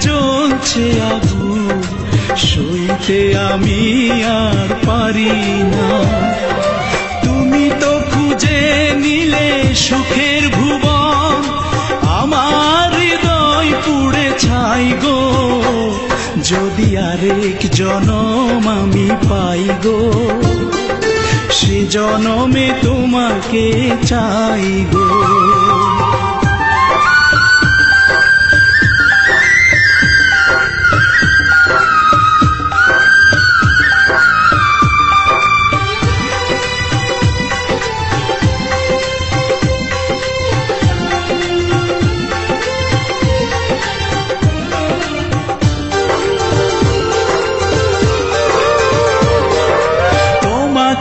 জ্বলছে আগুন। সইতে আমি আর পারি না। তুমি তো খুঁজে নিলে সুখের ভুবন। আমার হৃদয় পুড়ে ছাই গো। যদি আরেক জনম আমি পাই গো, সে জনমে তোমাকে চাই গো।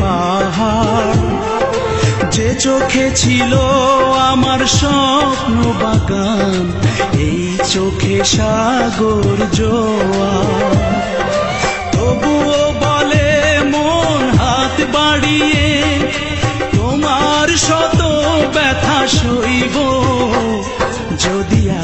পাহাড়। যে চোখে ছিল আমার স্বপ্ন বাগান এই চোখে সাগর জোয়া তবুও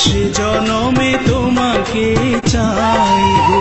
সে জনমে তোমাকে চাইব।